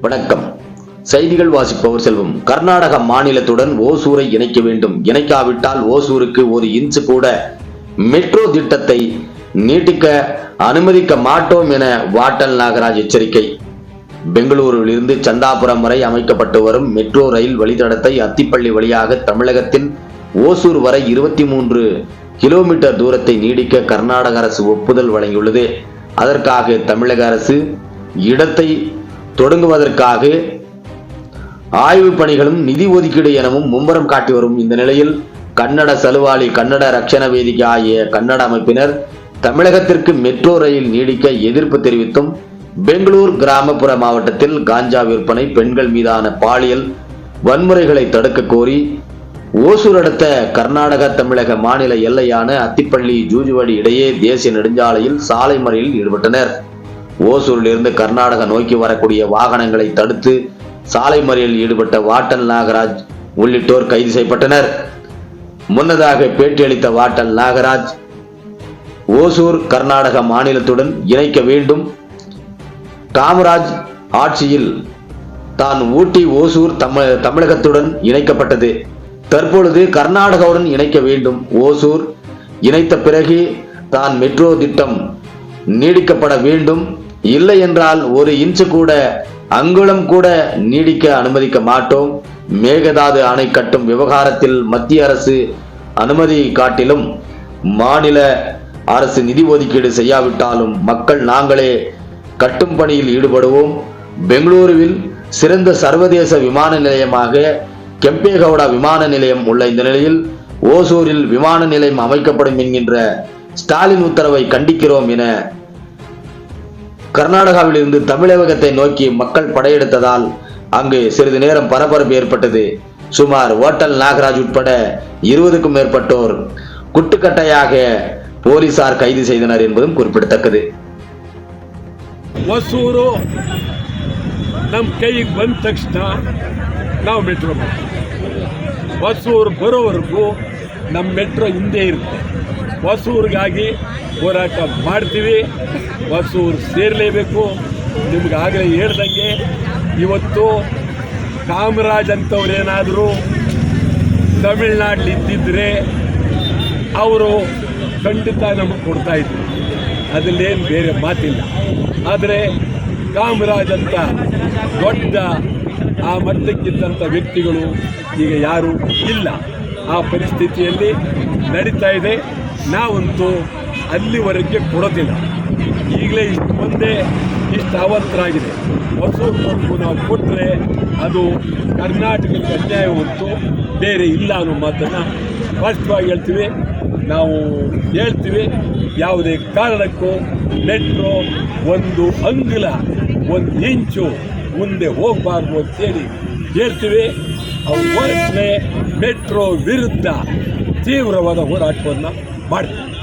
வணக்கம். செய்திகள் வாசிப்பவர் செல்வம். கர்நாடக மாநிலத்துடன் ஓசூரை இணைக்க வேண்டும். இணைக்காவிட்டால் ஓசூருக்கு ஒரு இன்ச்சு கூட மெட்ரோ திட்டத்தை நீட்டிக்க அனுமதிக்க மாட்டோம் என வாட்டல் நாகராஜ் எச்சரிக்கை. பெங்களூருவில் இருந்து சந்தாபுரம் வரை அமைக்கப்பட்டு வரும் மெட்ரோ ரயில் வழித்தடத்தை அத்திப்பள்ளி வழியாக தமிழகத்தின் ஓசூர் வரை இருபத்தி மூன்று கிலோமீட்டர் தூரத்தை நீடிக்க கர்நாடக அரசு ஒப்புதல் வழங்கியுள்ளது. அதற்காக தமிழக அரசு இடத்தை தொடங்குவதற்காக ஆய்வு பணிகளும் நிதி ஒதுக்கீடு எனவும் மும்முரம் காட்டி வரும் இந்த நிலையில் கன்னட சலுவாளி கன்னட ரக்ஷண வேதிக்கை ஆகிய கன்னட அமைப்பினர் தமிழகத்திற்கு மெட்ரோ ரயில் நீடிக்க எதிர்ப்பு தெரிவித்தும் பெங்களூர் கிராமப்புற மாவட்டத்தில் காஞ்சா விற்பனை பெண்கள் மீதான பாலியல் வன்முறைகளை தடுக்க கோரி ஓசூர் அடுத்த கர்நாடக தமிழக மாநில எல்லையான அத்திப்பள்ளி ஜூஜுவாடி இடையே தேசிய நெடுஞ்சாலையில் சாலை மறியலில் ஈடுபட்டனர். ஓசூரில் இருந்து நோக்கி வரக்கூடிய வாகனங்களை தடுத்து சாலை மறியலில் ஈடுபட்ட வாட்டல் நாகராஜ் உள்ளிட்டோர் கைது செய்யப்பட்டனர். முன்னதாக பேட்டியளித்த வாட்டல் நாகராஜ் ஓசூர் கர்நாடக மாநிலத்துடன் இணைக்க வேண்டும். காமராஜ் ஆட்சியில் தான் ஊட்டி ஓசூர் தமிழ தமிழகத்துடன் இணைக்கப்பட்டது. தற்பொழுது கர்நாடகாவுடன் இணைக்க வேண்டும். ஓசூர் இணைத்த பிறகு தான் மெட்ரோ திட்டம் நீடிக்கப்பட வேண்டும். இல்லை என்றால் ஒரு இன்ச்சு கூட அங்குலம் கூட நீடிக்க அனுமதிக்க மாட்டோம். மேகதாது அணை கட்டும் விவகாரத்தில் மத்திய அரசு அனுமதி காட்டிலும் மாநில அரசு நிதி ஒதுக்கீடு செய்யாவிட்டாலும் மக்கள் நாங்களே கட்டும் பணியில் ஈடுபடுவோம். பெங்களூருவில் சிறந்த சர்வதேச விமான நிலையமாக கெம்பேகவுடா விமான நிலையம் உள்ள இந்த நிலையில் ஓசூரில் விமான நிலையம் அமைக்கப்படும் என்கின்ற ஸ்டாலின் உத்தரவை கண்டிக்கிறோம் என கர்நாடகாவில் இருந்து தமிழகத்தை நோக்கி மக்கள் படையெடுத்ததால் அங்கு சிறிது நேரம் பரபரப்பு ஏற்பட்டது சுமார் ஓட்டல் நாகராஜ் உட்பட இருபதுக்கும் மேற்பட்டோர் குட்டுக்கட்டையாக போலீசார் கைது செய்தனர் என்பதும் குறிப்பிடத்தக்கது ಹೊಸೂರು ನಮ್ಮ ಕೈಗೆ ಬಂದ ತಕ್ಷಣ ನಾವು ಮೆಟ್ರೋ ಹೊಸೂರು ಬರೋವರೆಗೂ ನಮ್ಮ ಮೆಟ್ರೋ ಹಿಂದೆ ಇರುತ್ತೆ. ಹೊಸೂರಿಗಾಗಿ ಹೋರಾಟ ಮಾಡ್ತೀವಿ. ಹೊಸೂರು ಸೇರಲೇಬೇಕು. ನಿಮ್ಗೆ ಆಗಲೇ ಹೇಳ್ದಂಗೆ ಇವತ್ತು ಕಾಮರಾಜ್ ಅಂತವ್ರೇನಾದರೂ ತಮಿಳ್ನಾಡಲ್ಲಿ ಇದ್ದಿದ್ರೆ ಅವರು ಖಂಡಿತ ನಮಗೆ ಕೊಡ್ತಾ ಇದ್ರು. ಅದರಲ್ಲೇನು ಬೇರೆ ಮಾತಿಲ್ಲ. ಆದರೆ ಕಾಮರಾಜ್ ಅಂತ ದೊಡ್ಡ ಆ ಮಟ್ಟಕ್ಕಿದ್ದಂಥ ವ್ಯಕ್ತಿಗಳು ಈಗ ಯಾರೂ ಇಲ್ಲ. ಆ ಪರಿಸ್ಥಿತಿಯಲ್ಲಿ ನಡೀತಾ ಇದೆ. ನಾವಂತೂ ಅಲ್ಲಿವರೆಗೆ ಕೊಡೋದಿಲ್ಲ. ಈಗಲೇ ಇಷ್ಟು ಮುಂದೆ ಇಷ್ಟು ಆವತ್ತರಾಗಿದೆ ಕೊಟ್ಟು ನಾವು ಕೊಟ್ಟರೆ ಅದು ಕರ್ನಾಟಕಕ್ಕೆ ಅನ್ಯಾಯ ಹೊತ್ತು ಬೇರೆ ಇಲ್ಲ ಅನ್ನೋ ಮಾತನ್ನು ಸ್ಪಷ್ಟವಾಗಿ ಹೇಳ್ತೀವಿ. ನಾವು ಹೇಳ್ತೀವಿ. ಯಾವುದೇ ಕಾರಣಕ್ಕೂ ನೆಟ್ರೋ ಒಂದು ಅಂಗುಲ, ಒಂದು ಇಂಚು ಮುಂದೆ ಹೋಗಬಾರ್ದು ಅಂತೇಳಿ ಹೇಳ್ತೀವಿ. ಅವ್ರ ಮೆಟ್ರೋ ವಿರುದ್ಧ ತೀವ್ರವಾದ ಹೋರಾಟವನ್ನು ಮಾಡ್ತೀವಿ.